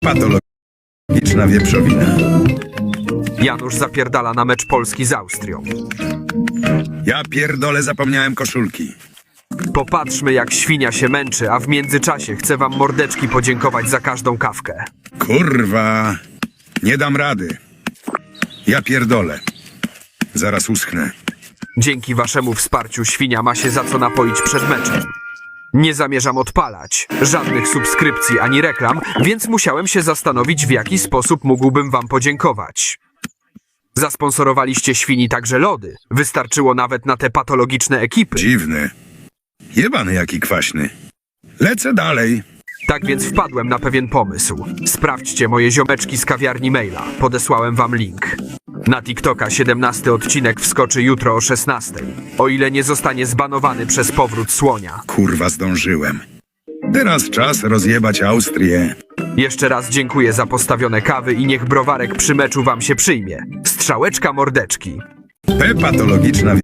Patologiczna wieprzowina. Janusz zapierdala na mecz Polski z Austrią. Ja pierdolę, zapomniałem koszulki. Popatrzmy jak świnia się męczy, a w międzyczasie chcę wam mordeczki podziękować za każdą kawkę. Kurwa, nie dam rady. Ja pierdolę. Zaraz uschnę. Dzięki waszemu wsparciu świnia ma się za co napoić przed meczem. Nie zamierzam odpalać żadnych subskrypcji ani reklam, więc musiałem się zastanowić, w jaki sposób mógłbym wam podziękować. Zasponsorowaliście świni także lody. Wystarczyło nawet na te patologiczne ekipy. Dziwny. Jebany jaki kwaśny. Lecę dalej. Tak więc wpadłem na pewien pomysł. Sprawdźcie moje ziomeczki z kawiarni maila. Podesłałem wam link. Na TikToka 17 odcinek wskoczy jutro o 16. O ile nie zostanie zbanowany przez powrót słonia. Kurwa, zdążyłem. Teraz czas rozjebać Austrię. Jeszcze raz dziękuję za postawione kawy i niech browarek przy meczu wam się przyjmie. Strzałeczka mordeczki. P patologiczna